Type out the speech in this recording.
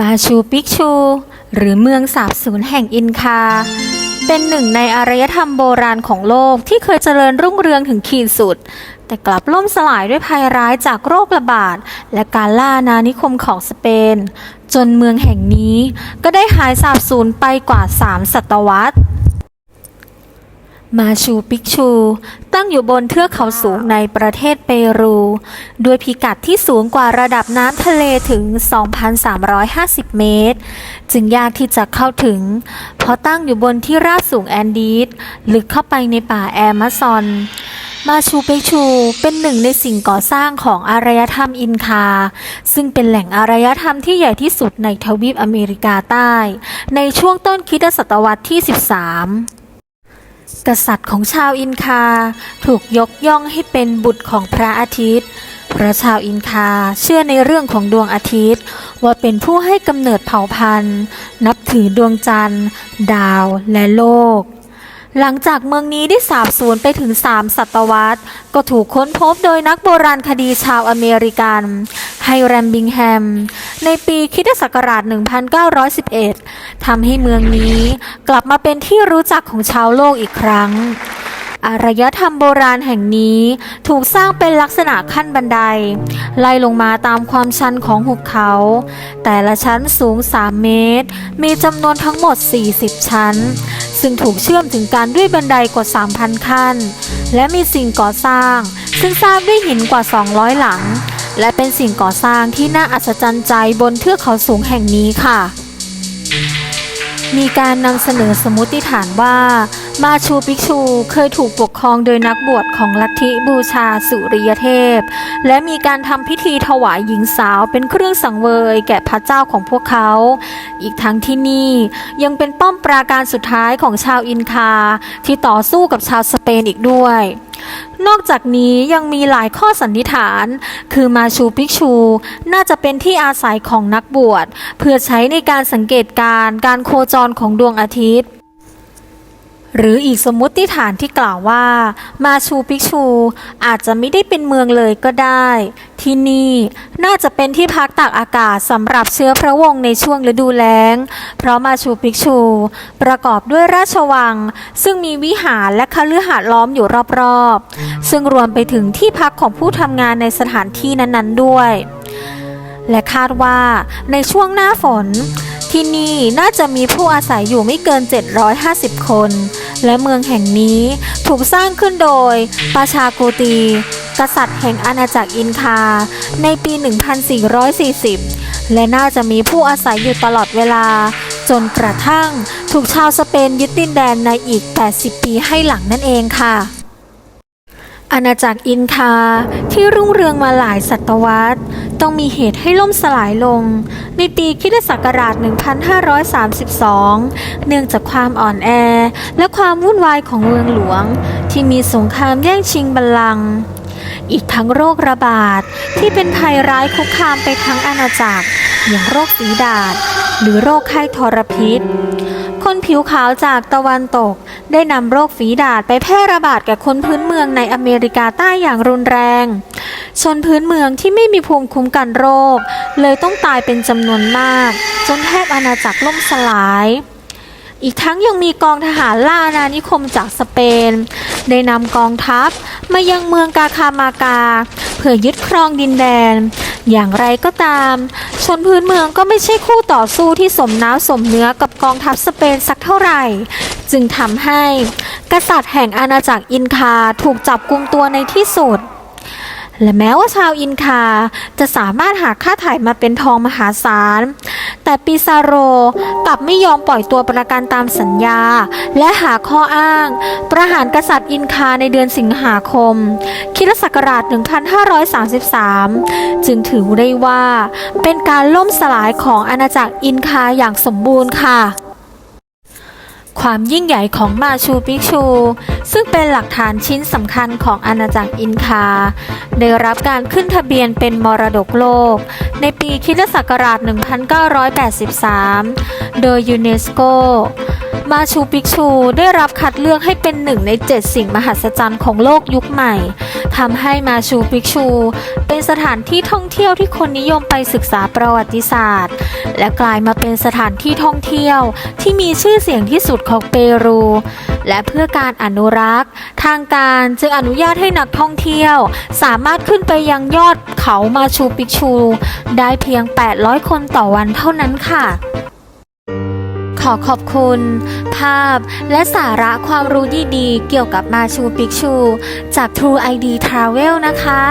มาชูปิกชู หรือเมืองสาบสูญแห่งอินคา เป็นหนึ่งในอารยธรรมโบราณของโลกที่เคยเจริญรุ่งเรืองถึงขีดสุด แต่กลับล่มสลายด้วยภัยร้ายจากโรคระบาด และการล่านาณานิคมของสเปน จนเมืองแห่งนี้ก็ได้หายสาบสูญไปกว่า 3 ศตวรรษ มาชูปิกชู ตั้งอยู่บนเทือกเขาสูงในประเทศเปรู ด้วยพิกัดที่สูงกว่าระดับน้ำทะเลถึง 2,350 เมตร จึงยากที่จะเข้าถึง เพราะตั้งอยู่บนที่ราบสูงแอนดีสลึกเข้าไปในป่าแอมะซอนมาชูปิกชูเป็นหนึ่งในสิ่งก่อสร้างของอารยธรรมอินคา ซึ่งเป็นแหล่งอารยธรรมที่ใหญ่ที่สุดในทวีปอเมริกาใต้ ในช่วงต้นคริสตศตวรรษที่ 13 กษัตริย์ของชาวอินคาถูกยกย่องให้เป็นบุตรของพระอาทิตย์ เพราะชาวอินคาเชื่อในเรื่องของดวงอาทิตย์ ว่าเป็นผู้ให้กำเนิดเผ่าพันธุ์ นับถือดวงจันทร์ ดาวและโลก หลังจากเมืองนี้ได้สาบสูญไปถึง 3 ศตวรรษ ก็ถูกค้นพบโดยนักโบราณคดีชาวอเมริกันไฮแรมบิงแฮม ในปีคริสตศักราช 1911 ทำให้เมืองนี้กลับมาเป็นที่รู้จักของชาวโลกอีกครั้ง อารยธรรมโบราณแห่งนี้ถูกสร้างเป็นลักษณะขั้นบันได ไล่ลงมาตามความชันของหุบเขา แต่ละชั้นสูง 3 เมตร มีจำนวนทั้งหมด 40 ชั้น ซึ่งถูกเชื่อมถึงกันด้วยบันไดกว่า 3,000 ขั้น และมีสิ่งก่อสร้าง ซึ่งสร้างด้วยหินกว่า 200 หลัง และเป็นสิ่งก่อสร้างที่น่าอัศจรรย์ใจบนเทือกเขาสูงแห่งนี้ค่ะ มีการนำเสนอสมมติฐานว่า มาชูปิกชูเคยถูกปกครองโดยนักบวชของลัทธิบูชาสุริยเทพ และมีการทำพิธีถวายหญิงสาวเป็นเครื่องสังเวยแก่พระเจ้าของพวกเขา อีกทั้งที่นี่ยังเป็นป้อมปราการสุดท้ายของชาวอินคาที่ต่อสู้กับชาวสเปนอีกด้วย นอกจากนี้ยังมีหลายข้อสันนิษฐาน คือมาชูปิกชู น่าจะเป็นที่อาศัยของนักบวช เพื่อใช้ในการสังเกตการณ์การโคจรของดวงอาทิตย์ หรืออีกสมมติฐานที่กล่าวว่า มาชูปิกชู อาจจะไม่ได้เป็นเมืองเลยก็ได้ ที่นี่น่าจะเป็นที่พักตากอากาศสำหรับเชื้อพระวงศ์ในช่วงฤดูแล้ง เพราะมาชูปิกชู ประกอบด้วยราชวัง ซึ่งมีวิหารและคฤหาสน์ล้อมอยู่รอบๆ ซึ่งรวมไปถึงที่พักของผู้ทำงานในสถานที่นั้นๆด้วย และคาดว่าในช่วงหน้าฝนที่นี่น่าจะมีผู้อาศัยอยู่ไม่เกิน 750 คน และเมืองแห่งนี้ถูกสร้างขึ้นโดยปาชาโกตี กษัตริย์แห่งอาณาจักรอินคา ในปี 1440 และน่าจะมีผู้อาศัยอยู่ตลอดเวลา จนกระทั่งถูกชาวสเปนยึดดินแดนในอีก 80 ปีให้หลังนั่นเองค่ะอาณาจักรอินคาที่รุ่งเรืองมาหลายศตวรรษ ต้องมีเหตุให้ล่มสลายลง ในปีคิศักราช 1532 เนื่องจากความอ่อนแอ และความวุ่นวายของเมืองหลวง ที่มีสงครามแย่งชิงบัลลังก์อีกทั้งโรคระบาดที่เป็นภัยร้ายคุกคามไปทั้งอาณาจักร อย่างโรคฝีดาษหรือโรคไข้ทรพิษ คนผิวขาวจากตะวันตก ได้นำโรคฝีดาษไปแพร่ระบาดแก่คนพื้นเมืองในอเมริกาใต้อย่างรุนแรง ชนพื้นเมืองที่ไม่มีภูมิคุ้มกันโรค เลยต้องตายเป็นจำนวนมาก จนแทบอาณาจักรล่มสลาย อีกทั้งยังมีกองทหารล่าอาณานิคมจากสเปน ได้นำกองทัพมายังเมืองกาคามากา เพื่อยึดครองดินแดน อย่างไรก็ตาม ชนพื้นเมืองก็ไม่ใช่คู่ต่อสู้ที่สมน้ำสมเนื้อกับกองทัพสเปนสักเท่าไหร่ จึงทำให้ กษัตริย์แห่งอาณาจักรอินคาถูกจับกุมตัวในที่สุด และแม้ว่าชาวอินคาจะสามารถหาค่าถ่ายมาเป็นทองมหาศาล แต่ปิซาโรกลับไม่ยอมปล่อยตัวประกันตามสัญญา และหาข้ออ้าง ประหารกษัตริย์อินคาในเดือนสิงหาคมคริสตศักราช 1533 จึงถือได้ว่าเป็นการล่มสลายของอาณาจักรอินคาอย่างสมบูรณ์ค่ะ ความยิ่งใหญ่ของมาชูปิกชู ซึ่งเป็นหลักฐานชิ้นสำคัญของอาณาจักรอินคา ได้รับการขึ้นทะเบียนเป็นมรดกโลก ในปีคิศักราช 1983 โดยยูเนสโกมาชูปิกชูได้รับคัดเลือกให้เป็นหนึ่งใน 7 สิ่งมหัศจรรย์ของโลกยุคใหม่ ทำให้มาชูปิกชู เป็นสถานที่ท่องเที่ยวที่คนนิยมไปศึกษาประวัติศาสตร์ และกลายมาเป็นสถานที่ท่องเที่ยวที่มีชื่อเสียงที่สุดของเปรู และเพื่อการอนุรักษ์ ทางการจึงอนุญาตให้นักท่องเที่ยว สามารถขึ้นไปยังยอดเขามาชูปิกชู ได้เพียง 800 คนต่อวันเท่านั้นค่ะ ขอขอบคุณ ภาพและสาระความรู้ดีๆ เกี่ยวกับมาชูปิกชู จาก True ID Travel นะคะ